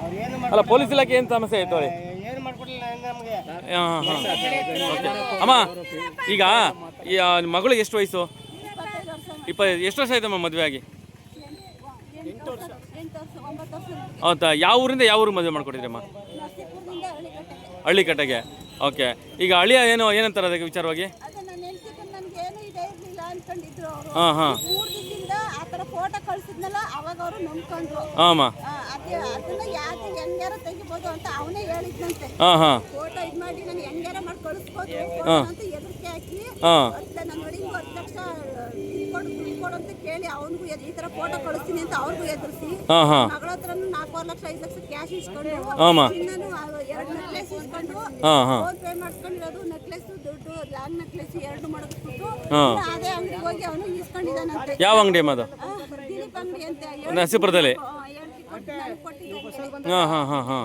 ಅವ್ರು ಏನು ಅಲ್ಲ ಪೊಲೀಸ್ ಇಲಾಖೆ ಏನು ಸಮಸ್ಯೆ ಆಯ್ತು ಅವ್ರಿ ಅಮ್ಮ ಈಗ ಈ ಮಗಳು ಎಷ್ಟು ವಯಸ್ಸು? ಇಪ್ಪ ಎಷ್ಟು ವರ್ಷ ಆಯ್ತಮ್ಮ ಮದುವೆ ಆಗಿ? ಹೌದಾ? ಯಾವ ಊರಿಂದ ಯಾವ ಊರು ಮದುವೆ ಮಾಡ್ಕೊಟ್ಟಿದ್ರಮ್ಮ ಹಳ್ಳಿ ಕಟ್ಟೆಗೆ ಓಕೆ. ಈಗ ಹಳ್ಳಿಯ ಏನು ಏನಂತಾರೆ ಅದಕ್ಕೆ ವಿಚಾರವಾಗಿ? ಅದೇ ನನ್ನ ಹೆಂಡ್ತಿಗೂ ನನ್ಗೆ ಏನು ಇದೇ ಇರ್ಲಿಲ್ಲ ಅನ್ಕೊಂಡಿದ್ರು ಅವರು ಹಾಂ ಹಾಂ. ಮೂರ್ ದಿನದಿಂದ ಆ ತರ ಫೋಟೋ ಕಳ್ಸಿದ್ನಲ್ಲ ಅವಾಗ ಅವರು ನಂಬ್ಕೊಂಡ್ರು. ಹಾಂ ಅಮ್ಮ. ಅದನ್ನ ಯಾಕೆ ಹೆಂಗಾರ ತೆಗಿಬೋದು ಅಂತ ಅವನೇ ಹೇಳಿದ್ನಂತೆ. ಹಾಂ ಹಾಂ. ಫೋಟೋ ಇದು ಮಾಡಿ ನಾನು ಹೆಂಗಾರ ಮಾಡಿ ಕಳಿಸ್ಬೋದು ಅಂತ ಹೆದರಿಕೆ ಹಾಕಿ ಹಾಂ. ನನ್ನ ಹುಡುಗಿಗೂ ಹತ್ತು ಲಕ್ಷ ಕೊಡು ಕೊಡು ಅಂತ ಕೇಳಿ ಅವನಿಗೂ ಈ ತರ ಫೋಟೋ ಕಳಿಸ್ತೀನಿ ಅಂತ ಅವ್ರಿಗೂ ಎದುರಿಸಿ ಹಾಂ ಹಾಂ. ಮಗಳ ಹತ್ರನು ನಾಲ್ಕೂವರೆ ಲಕ್ಷ ಐದು ಲಕ್ಷ ಕ್ಯಾಶ್ ಇಸ್ಕೊಂಡು ಆಮ. ಚಿನ್ನನು ಎರಡು ನೆಕ್ಲೆಸ್ ಇಸ್ಕೊಂಡು ಹಾಂ ಹಾಂ. ಫೋನ್ ಪೇ ಮಾಡ್ಕೊಂಡಿರೋದು ನೆಕ್ಲೆಸ್ ದುಡ್ಡು ಲಾಂಗ್ ನೆಕ್ಲೆಸ್ ಎರಡು ಮಡಗಿಸ್ಬಿಟ್ಟು ಹಾಂ. ಇನ್ನು ಅದೇ ಅಂಗಡಿಗೆ ಹೋಗಿ ಅವನು ಇಸ್ಕೊಂಡಿದ್ದಾನಂತೆ. ಯಾವ ಅಂಗಡಿ ಅಮ್ಮ ಅದು ದಿಲೀಪ್ ಅಂಗಡಿ ಅಂತ. ಹೇಳಿ ನರಸೀಪುರದಲ್ಲಿ ಹೇಳ್ತಿ ಕೊಟ್ಟು ನಾನು ಕೊಟ್ಟಿದ್ದಂಗೆ ಹಾಂ ಹಾಂ ಹಾಂ ಹಾಂ.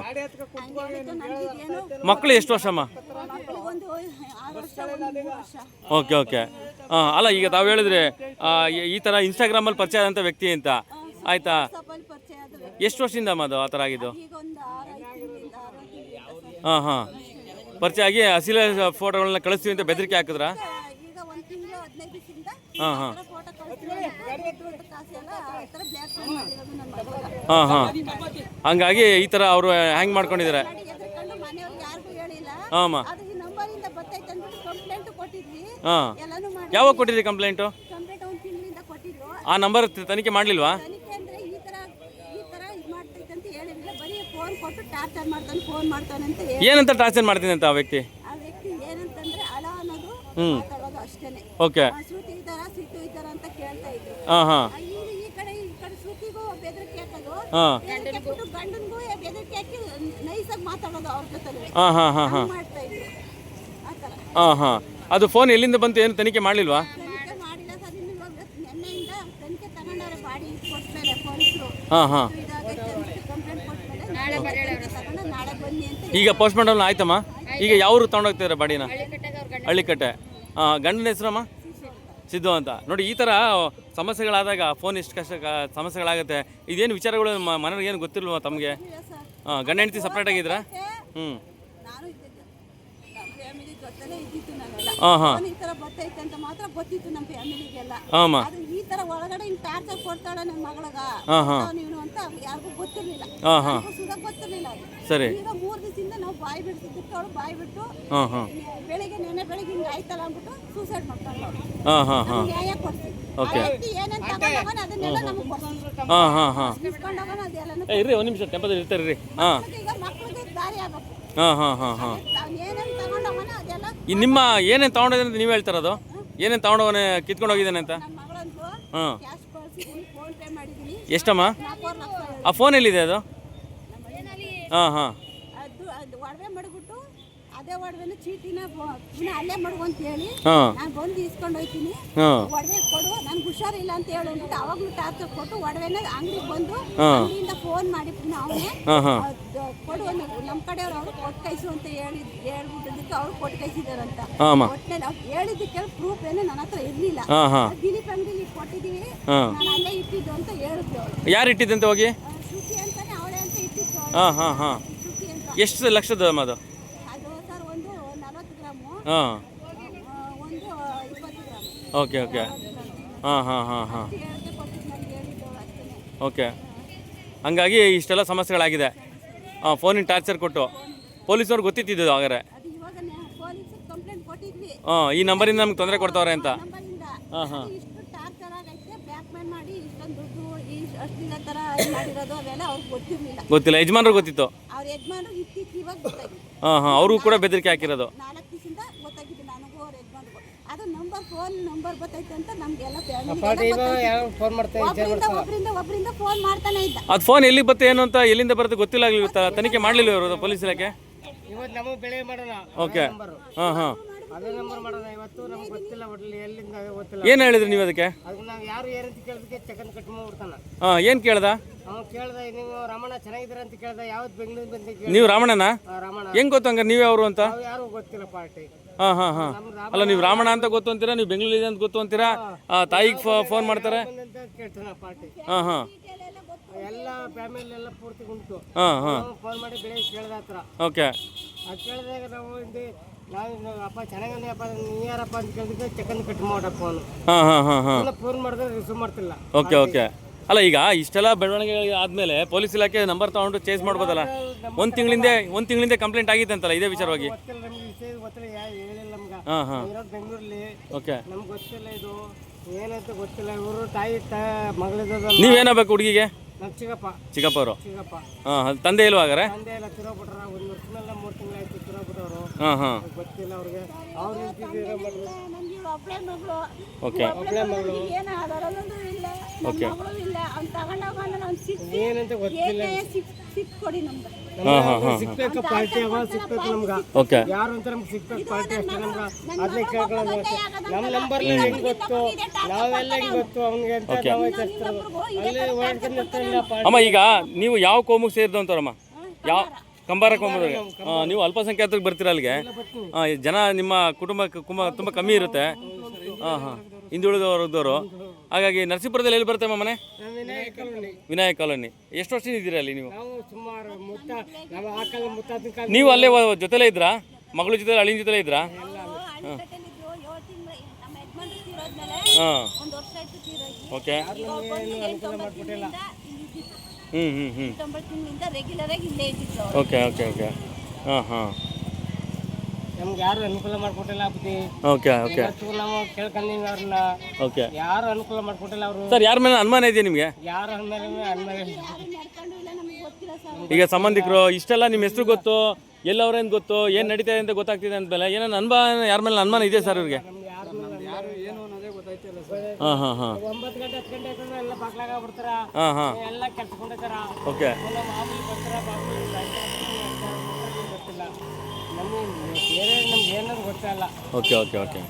ಮಕ್ಕಳು ಎಷ್ಟು ವರ್ಷ ಅಮ್ಮ? ಮಕ್ಕಳಿಗೊಂದು ಒಂದು ಮೂರು ವರ್ಷ ಓಕೆ ಓಕೆ. ಹಾಂ ಅಲ್ಲ ಈಗ ತಾವು ಹೇಳಿದ್ರೆ ಈ- ತರ ಥರ ಇನ್ಸ್ಟಾಗ್ರಾಮಲ್ಲಿ ಪರಿಚಯ ಆದಂಥ ವ್ಯಕ್ತಿ ಅಂತ. ಆಯ್ತಾ? ಎಷ್ಟು ವರ್ಷದಿಂದ ಅಮ್ಮ ಅದು ಆ ಥರ ಆಗಿದ್ದು? ಹಾ ಹಾ. ಪರಿಚಯ ಆಗಿ ಅಸಿಲ ಫೋಟೋಗಳನ್ನ ಕಳಿಸ್ತೀವಿ ಅಂತ ಬೆದರಿಕೆ ಹಾಕಿದ್ರಾ? ಹಾಂ ಹಾಂ. ಹಾಂ ಹಾಂ. ಹಂಗಾಗಿ ಈ ಥರ ಅವರು ಹ್ಯಾಂಗ್ ಮಾಡ್ಕೊಂಡಿದ್ದಾರೆ. ಹಾಂ ಹಾಂ. ಯಾವಾಗ ಕೊಟ್ಟಿದ್ರಿ ಕಂಪ್ಲೇಂಟು ಆ ನಂಬರ್ ತನಿಖೆ ಮಾಡಲಿಲ್ವಾ? ಏನಂತ ಟಾರ್ಚರ್ ಮಾಡ್ತೀನಿ ಅಂತ ಆ ವ್ಯಕ್ತಿ? ಆ ಅಷ್ಟೇನೆ. ಓಕೆ. ಆ, ಶ್ರುತಿ ಇದ್ದಾರ ಸಿಟ್ಟು ಇದ್ದಾರ ಅಂತ ಕೇಳ್ತಾ ಇದ್ರು ಹಾಂ ಹಾಂ. ಆ, ಇಲ್ಲಿ ಈ ಕಡೆ ಈ ಕಡೆ ಶ್ರುತಿಗೂ ಬೆದರಿಕೆ ಹಾಕೋದು ಹಾಂ. ಬೆದರಿಕೆ ಹಾಕ್ಬಿಟ್ಟು ಗಂಡನ್ಗೂ ಬೆದರಿಕೆ ಹಾಕಿ ನೈಸಾಗಿ ಮಾತಾಡೋದು ಅವ್ರ ಜೊತೆ ಹಾಂ ಹಾಂ ಹಾಂ ಹಾಂ. ಮಾಡ್ತಾ ಇದ್ರು ಆ ಥರ. ಹಾಂ ಹಾಂ. ಅದು ಫೋನ್ ಎಲ್ಲಿಂದ ಬಂತು ಏನು ತನಿಖೆ ಮಾಡಲಿಲ್ವಾ? ತನಿಖೆ ಮಾಡಿಲ್ಲ ಸರ್ ಇನ್ನು ಇವಾಗ ನಿನ್ನೆಯಿಂದ ತನಿಖೆ ತಗೊಂಡವ್ರೆ ಬಾಡಿ ಕೊಟ್ಮೇಲೆ ಪೊಲೀಸರು. ಹಾಂ ಹಾಂ. ಇದಾಗೈತೆ ಅಂತ ಕಂಪ್ಲೇಂಟ್ ಕೊಟ್ಮೇಲೆ ನಾಳೆ ತಗೊಂಡು ನಾಳೆ ಬನ್ನಿ ಅಂತ ಈಗ ಪೋಸ್ಟ್ ಮಾರ್ಟಮ್ ಆಯ್ತಮ್ಮ ಈಗ ಯಾವರು ತೊಗೊಂಡೋಗ್ತಿದ್ದಾರೆ ಬಾಡಿನ? ಹಳ್ಳಿಕಟ್ಟೆ. ಗಂಡನ ಹೆಸರಮ್ಮ ಸಿದ್ದು ಅಂತ. ನೋಡಿ ಈ ಥರ ಸಮಸ್ಯೆಗಳಾದಾಗ ಫೋನ್ ಎಷ್ಟು ಕಷ್ಟ ಸಮಸ್ಯೆಗಳಾಗುತ್ತೆ. ಇದೇನು ವಿಚಾರಗಳು ಮನೆಯವ್ರಿಗೆ ಏನು ಗೊತ್ತಿಲ್ವ ತಮಗೆ? ಹಾಂ ಗಂಡ ಹೆಂಡತಿ ಸಪ್ರೇಟ್ ಆಗಿದ್ರಾ? ಹ್ಞೂ ಹಾಂ. ಹಾಂ ಹಾಂ ಹಾಂ ಅಂತ ಯಾರಿಗೂ ಗೊತ್ತಿರಲಿಲ್ಲ. ಹಾಂ ಹಾಂ. ಸುಧಾ ಗೊತ್ತಿರಲಿಲ್ಲ ಅದು. ಸರಿ. ಈಗ ಮೂರು ದಿವಸದಿಂದ ನಾವು ಬಾಯಿ ಬಿಡ್ತಿದ್ದಕ್ಕೆ ಅವಳು ಬಾಯಿ ಬಿಟ್ಟು ಹಾಂ ಹಾಂ. ಬೆಳಿಗ್ಗೆ ನೆನೆ ಬೆಳಿಗ್ಗೆ ಹಿಂಗೆ ಆಯ್ತಲ್ಲ ಅಂದ್ಬಿಟ್ಟು ಸೂಸೈಡ್ ಮಾಡ್ಕೊಂಡು ಹಾಂ ಹಾಂ ಹಾಂ. ನ್ಯಾಯ ಕೊಡ್ತೀವಿ Okay. ಏನೇನು ತಗೊಂಡವನ ಅದನ್ನೆಲ್ಲ ನಮಗೆ ಕೊಡ್ತೀವಿ ಹಾಂ ಹಾಂ ಹಾಂ. ಇಸ್ಕೊಂಡವನ ಏ ಇರ್ರಿ ಒಂದು ನಿಮಿಷ ಟೆಂಪದಲ್ಲಿ ಇರ್ತಾರೆ ರೀ ಹಾಂ. ಈಗ ಮಕ್ಳಿಗೆ ದಾರಿ ಆಗ್ಬೇಕು. ಹಾಂ ಹಾಂ ಹಾಂ ಹಾಂ. ಅವ್ನು ಏನೇನು ತಗೊಂಡವನ ಅದೆಲ್ಲ ಈ ನಿಮ್ಮ ಏನೇನು ತಗೊಂಡ್ರೆ ಅಂತ ನೀವು ಹೇಳ್ತಾರದು ಏನೇನು ತೊಗೊಂಡೋಗನೆ ಕಿತ್ಕೊಂಡು ಹೋಗಿದ್ದಾನೆ ಅಂತ ಹಾಂ ಕ್ಯಾಶ್ ಕಳ್ಸಿದ್ದೀನಿ ಫೋನ್ ಪೇ ಮಾಡಿದ್ದೀನಿ ಎಷ್ಟಮ್ಮ. ಆ ಫೋನ್ ಎಲ್ಲಿದೆ ಅದು ಹಾಂ ಹಾಂ ಅದು ಅದು ಒಡವೆ ಮಾಡಿಬಿಟ್ಟು ಅದೇ ಒಡವೆನ ಚೀಟಿನ ಪುನಃ ಅಲ್ಲೇ ಮಡಗು ಅಂತ ಹೇಳಿ ಹಾಂ. ನಾನು ಬಂದು ಇಸ್ಕೊಂಡು ಹೋಗ್ತೀನಿ ಹಾಂ. ಒಡವೆ ಕೊಡು ನನ್ಗೆ ಹುಷಾರಿಲ್ಲ ಅಂತ ಹೇಳಿ ಅಂದ್ಬಿಟ್ಟು ಅವಾಗಲೂ ಟಾರ್ಚರ್ ಕೊಟ್ಟು ಒಡವೆನ ಅಂಗಡಿಗೆ ಬಂದು ಅಲ್ಲಿಂದ ಫೋನ್ ಮಾಡಿ ಪುನಃ ಅವನೇ ಹಾಂ ಹಾಂ. ಕೊಡು ನಮ್ಮ ಕಡೆಯವ್ರು ಅವ್ರು ಕೊಟ್ಟು ಕೈಸು ಅಂತ ಹೇಳಿ ಹೇಳ್ಬಿಟ್ಟಿದ್ದಕ್ಕೆ ಅವ್ರು ಕೊಟ್ಟು ಕೈಸಿದಾರಂತ ಹಾಂ ನಾವು ಅವ್ರು ಹೇಳಿದ್ದಕ್ಕೆ ಪ್ರೂಫ್ ಏನು ನನ್ನ ಹತ್ರ ಇರಲಿಲ್ಲ. ಹಾಂ ಹಾಂ. ದಿಲೀಪ್ ಅಂಗಡಿಲಿ ಕೊಟ್ಟಿದ್ದೀವಿ ಹಾಂ. ನಾನು ಅಲ್ಲೇ ಇಟ್ಟಿದ್ದು ಅಂತ ಹೇಳಿದ್ಲು ಅವಳು ಯಾರು ಇಟ್ಟಿದ್ದಂತೆ ಹೋಗಿ? ಶುಕಿ ಅಂತಾನೆ ಅವಳೆ ಅಂತ ಇಟ್ಟಿದ್ದು. ಹಾಂ ಹಾಂ ಹಾಂ. ಅಂತ. ಎಷ್ಟು ಲಕ್ಷದ ಅದು ಸರ್ ಒಂದು ನಲವತ್ತು ಗ್ರಾಮು ಹಾಂ. Okay okay. ಹಾಂ ಹಾಂ ಹಾಂ ಹಾಂ. ಓಕೆ. ಹಂಗಾಗಿ ಇಷ್ಟೆಲ್ಲ ಸಮಸ್ಯೆಗಳಾಗಿದೆ. ಹಾಂ ಫೋನಿನ ಟಾರ್ಚರ್ ಕೊಟ್ಟು. ಪೊಲೀಸವ್ರು ಗೊತ್ತಿತ್ತಿದ್ದು ಹಾಗಾದ್ರೆ. ಹಾಂ ಈ ನಂಬರಿಂದ ನಮ್ಗೆ ತೊಂದರೆ ಕೊಡ್ತಾವ್ರೆ ಅಂತ. ಹಾಂ ಹಾಂ. ಗೊತ್ತಿಲ್ಲ. ಯಜಮಾನ್ರು ಗೊತ್ತಿತ್ತು. ಹಾಂ ಹಾಂ. ಅವ್ರಿಗೂ ಕೂಡ ಬೆದರಿಕೆ ಹಾಕಿರೋದು ನಾಲ್ಕು ದಿವಸದಿಂದ ಗೊತ್ತಾಗಿದೆ ನನಗೂ ಅವ್ರ ಯಜಮಾನ್ರಿಗೂ ಅದು ನಂಬರ್ ಫೋನ್ ನಂಬರ್ ಬರ್ತೈತೆ ಅಂತ ನಮ್ಗೆಲ್ಲ ಪಾರ್ಟಿ ಫ್ಯಾಮಿಲಿ ಯಾರು ಫೋನ್ ಮಾಡ್ತಾ ಒಬ್ಬರಿಂದ ಒಬ್ಬರಿಂದ ಫೋನ್ ಮಾಡ್ತಾನೆ ಇದ್ದ. ಅದು ಫೋನ್ ಎಲ್ಲಿ ಬತ್ತೆ ಏನು ಅಂತ ಎಲ್ಲಿಂದ ಬರುತ್ತೆ ಗೊತ್ತಿಲ್ಲ ತನಿಖೆ ಮಾಡಲಿಲ್ಲ ಇವರು ಪೊಲೀಸ್ ಇಲಾಖೆ? ಇವತ್ತು ನಮಗೆ ಬೆಳೆ ಮಾಡೋಣ. ಓಕೆ ಹಾಂ ಹಾಂ. ಅದೇ ನಂಬರ್ ಮಾಡದ? ಇವತ್ತು ನಮ್ಗೆ ಗೊತ್ತಿಲ್ಲ ಒಟ್ಲಿ ಎಲ್ಲಿಂದ ಗೊತ್ತಿಲ್ಲ. ಏನು ಹೇಳಿದ್ರಿ ನೀವು ಅದಕ್ಕೆ? ಅದಕ್ಕೆ ನಾವು ಯಾರು ಏನಂತ ಕೇಳಿದಕ್ಕೆ ಚಕನ್ ಕಟ್ ಮಾಡ್ಬಿಡ್ತಾನ. ಹಾಂ ಏನು ಕೇಳ್ದ? ಅವ್ನು ಕೇಳ್ದ ನೀವು ರಮಣ ಚೆನ್ನಾಗಿದ್ದೀರ ಅಂತ ಕೇಳ್ದ ಯಾವ್ದು ಬೆಂಗಳೂರು ಬಂದು ಕೇಳಿ ನೀವು ರಾಮಣ್ಣನಾ ರಮಣ. ಹೆಂಗ್ ಗೊತ್ತು ಹಂಗಾರೆ ನೀವೇ ಅವರು ಅಂತ? ನಾವು ಯಾರು ಗೊತ್ತಿಲ್ಲ ಪಾರ್ಟಿ. ಹಾಂ ಹಾಂ ಹಾಂ. ಅಲ್ಲ ನೀವು ರಾಮಣ್ಣ ಅಂತ ಗೊತ್ತು ಅಂತೀರಾ ನೀವು ಬೆಂಗಳೂರಿದೆ ಅಂತ ಗೊತ್ತು ಅಂತೀರಾ? ಆ, ತಾಯಿಗೆ ಫೋನ್ ಮಾಡ್ತಾರೆ? ಅಂತ ಕೇಳ್ತಾನ ಪಾರ್ಟಿ. ಹಾಂ ಹಾಂ. ಎಲ್ಲ ಫ್ಯಾಮಿಲಿ ಎಲ್ಲ ಪೂರ್ತಿ ಉಂಟು. ಹಾಂ ಹಾಂ. ಫೋನ್ ಮಾಡಿ ಬೆಳಿಗ್ಗೆ ಕೇಳ್ದ ಹತ್ರ. ಓಕೆ. ಅದು ಕೇಳಿದಾಗ ನಾವು ಹಿಂದೆ ನಾವು ಅಪ್ಪ ಚೆನ್ನಾಗಂದ್ರೆ ಅಪ್ಪ ನೀ ಯಾರಪ್ಪ ಅಂತ ಕೇಳಿದ್ರೆ ಚೆಕನ್ ಕಟ್ ಮಾಡ ಫೋನ್ ಹಾಂ ಹಾಂ ಹಾಂ ಹಾಂ. ಫೋನ್ ಮಾಡಿದ್ರೆ ರಿಸೀವ್ ಮಾಡ್ತಿಲ್ಲ. Okay okay. ಅಲ್ಲ ಈಗ ಇಷ್ಟೆಲ್ಲ ಬೆಳವಣಿಗೆ ಆದಮೇಲೆ ಪೊಲೀಸ್ ಇಲಾಖೆ ನಂಬರ್ ತಗೊಂಡು ಚೇಸ್ ಮಾಡ್ಬೋದಲ್ಲ? ಒಂದು ತಿಂಗಳಿಂದ ಒಂದು ತಿಂಗಳಿಂದ ಕಂಪ್ಲೇಂಟ್ ಆಗಿದೆ ಅಂತಲ್ಲ ಇದೇ ವಿಚಾರವಾಗಿ? ಗೊತ್ತಿಲ್ಲ ನಮ್ಗೆ ವಿಷಯ ಗೊತ್ತಿಲ್ಲ ಯಾ ಹೇಳಿಲ್ಲ ನಮ್ಗೆ. ಹಾಂ ಹಾಂ. ಇರೋದು ಬೆಂಗಳೂರಲ್ಲಿ. ಓಕೆ. ನಮ್ಗೆ ಗೊತ್ತಿಲ್ಲ ಇದು. ಏನಂತ ಗೊತ್ತಿಲ್ಲ. ಇವರು ತಾಯಿ ತ ಮಗಳಿದ್ದಲ್ಲ ನೀವೇನಾಗಬೇಕು ಹುಡುಗಿಗೆ? ನಮ್ಮ ಚಿಕ್ಕಪ್ಪ. ಚಿಕ್ಕಪ್ಪ ಅವರು. ಚಿಕ್ಕಪ್ಪ. ಹಾಂ ತಂದೆ ಇಲ್ವಾ ಹಾಗಾರೆ ತಂದೆ ಎಲ್ಲ ತಿರೋಗ್ಬಿಟ್ರ ಒಂದು ವರ್ಷಮೇಲೆ ಮೂರು ತಿಂಗಳಾಯ್ತು. ಹಾಂ ಹಾಂ. ಗೊತ್ತಿಲ್ಲ ಅವ್ರಿಗೆ. ಅವ್ರು ನಿಂತಿದ್ದೀರ ಮಾಡಿದ್ರು ನಮ್ಗೆ ಒಬ್ಬಳೆ ಮಗಳು. ಓಕೆ ಒಬ್ಬಳೆ ಮಗಳು. ಏನು ಆಧಾರನೂ ಇಲ್ಲ. ನಮ್ಮ ಮಗಳು ಇಲ್ಲ. ಅವ್ನು ತಗೊಂಡೋಗ ನಾನು ಸಿಕ್ಸ್ ಏನಂತ ಗೊತ್ತಿಲ್ಲ. ಸಿಕ್ ಕೊಡಿ ನಮ್ಗೆ? ಹಾಂ ಹಾಂ ಹಾಂ. ಸಿಕ್ಬೇಕು ಪಾರ್ಟಿ ಅವ ಸಿಕ್ಬೇಕು ನಮ್ಗೆ. ಓಕೆ. ಯಾರು ಅಂತ ನಮ್ಗೆ ಸಿಕ್ಬೇಕು ಪಾರ್ಟಿ ಅಷ್ಟೇ ನಮ್ಗೆ. ಅದನ್ನೇ ಕೇಳ್ಕೊಳ್ಳೋದು ನಮ್ಮ ನಂಬರ್ ಹೆಂಗ್ ಗೊತ್ತು. ನಾವೆಲ್ಲ ಹೆಂಗೆ ಗೊತ್ತು? ಅವ್ನಿಗೆ ಅಂತ ನಾವು ಚರ್ಚಿರೋದು ಅಲ್ಲಿ ಓಡಾಡ್ಕೊಂಡು ಅಮ್ಮ ಈಗ ನೀವು ಯಾವ ಕೋಮಿಗೆ ಸೇರಿದಂತವ್ರಮ್ಮ ಯಾವ ಕಂಬಾರ ಹಾಂ ನೀವು ಅಲ್ಪಸಂಖ್ಯಾತರಿಗೆ ಬರ್ತೀರ ಅಲ್ಲಿಗೆ? ಹಾಂ ಜನ ನಿಮ್ಮ ಕುಟುಂಬ ಕುಂಬ ತುಂಬ ಕಮ್ಮಿ ಇರುತ್ತೆ. ಹಾಂ. ಹಾಂ ಹಿಂದುಳಿದವರದವರು ಹಾಗಾಗಿ ನರಸೀಪುರದಲ್ಲಿ ಎಲ್ಲಿ ಬರುತ್ತೆ ಮನೆ? ವಿನಾಯಕ ಕಾಲೋನಿ. ಎಷ್ಟು ವರ್ಷ ಇದ್ದೀರಾ ಅಲ್ಲಿ ನೀವು? ನಾವು ಅಲ್ಲೇ ಜೊತೆಲೇ ಇದ್ರಾ? ಮಗಳ ಜೊತೆ ಅಳಿನ ಜೊತೆಲೇ ಇದ್ರಾ? ಹಾಂ. ಓಕೆ ಹ್ಞೂ ಹ್ಞೂ ಹ್ಞೂ ಎಂಟೊಂಬತ್ತು ತಿಂಗಳಿಂದ ರೆಗ್ಯುಲರ್ ಆಗಿ ಇಲ್ಲೇ ಇದ್ದಿತ್ತು ಅವ್ರು. ಓಕೆ ಓಕೆ ಓಕೆ ಹಾಂ ಹಾಂ. ನಮ್ಗೆ ಯಾರು ಅನುಕೂಲ ಮಾಡ್ಕೊಟ್ಟಿಲ್ಲ ಬುದ್ಧಿ ಓಕೆ ಓಕೆ ಇವತ್ತು ನಾವು ಕೇಳ್ಕೊಂಡಿವಿ ಅವ್ರನ್ನ. ಓಕೆ ಯಾರು ಅನುಕೂಲ ಮಾಡ್ಕೊಟ್ಟಿಲ್ಲ ಅವರು. ಸರ್ ಯಾರ ಮೇಲೆ ಅನುಮಾನ ಇದೆಯಾ ನಿಮಗೆ? ಯಾರು ಅಂದ್ಮೇಲೆ ಅಂದ್ಮೇಲೆ ಯಾರು ನಡ್ಕೊಂಡು ಇಲ್ಲ ನಮಗೆ ಗೊತ್ತಿಲ್ಲ ಸರ್ ಈಗ ಸಂಬಂಧಿಕರು ಇಷ್ಟೆಲ್ಲ ನಿಮ್ಮ ಹೆಸರು ಗೊತ್ತು ಎಲ್ಲವ್ರೇನು ಗೊತ್ತು ಏನು ನಡೀತಾ ಇದೆ ಅಂತ ಗೊತ್ತಾಗ್ತಿದೆ ಅಂದಮೇಲೆ ಏನೋ ಅನುಮಾನ ಯಾರ ಮೇಲೆ ಅನುಮಾನ ಇದೆ ಸರ್ ಇವ್ರಿಗೆ ನಮ್ಗೆ ಯಾರು ಏನು ಅನ್ನೋದೇ ಗೊತ್ತಾಯ್ತಿಲ್ಲ ಹಾಂ ಹಾಂ ಹಾಂ ಒಂಬತ್ತು ಗಂಟೆ ಹತ್ತು ಗಂಟೆ ಆಯ್ತಂದ್ರೆ ಎಲ್ಲ ಬಾಗ್ಲಾಗ ಬಿಡ್ತಾರ ಎಲ್ಲ ಓಕೆ. ಎಲ್ಲ ಮಾಮೂಲಿ ಬರ್ತಾರ ಮಾಮೂಲಿ ಗೊತ್ತಿಲ್ಲ. ನಮಗೆ ಬೇರೆ ನಮ್ಗೆ ಏನಾದ್ರು ಗೊತ್ತಿಲ್ಲ ಓಕೆ ಓಕೆ ಓಕೆ.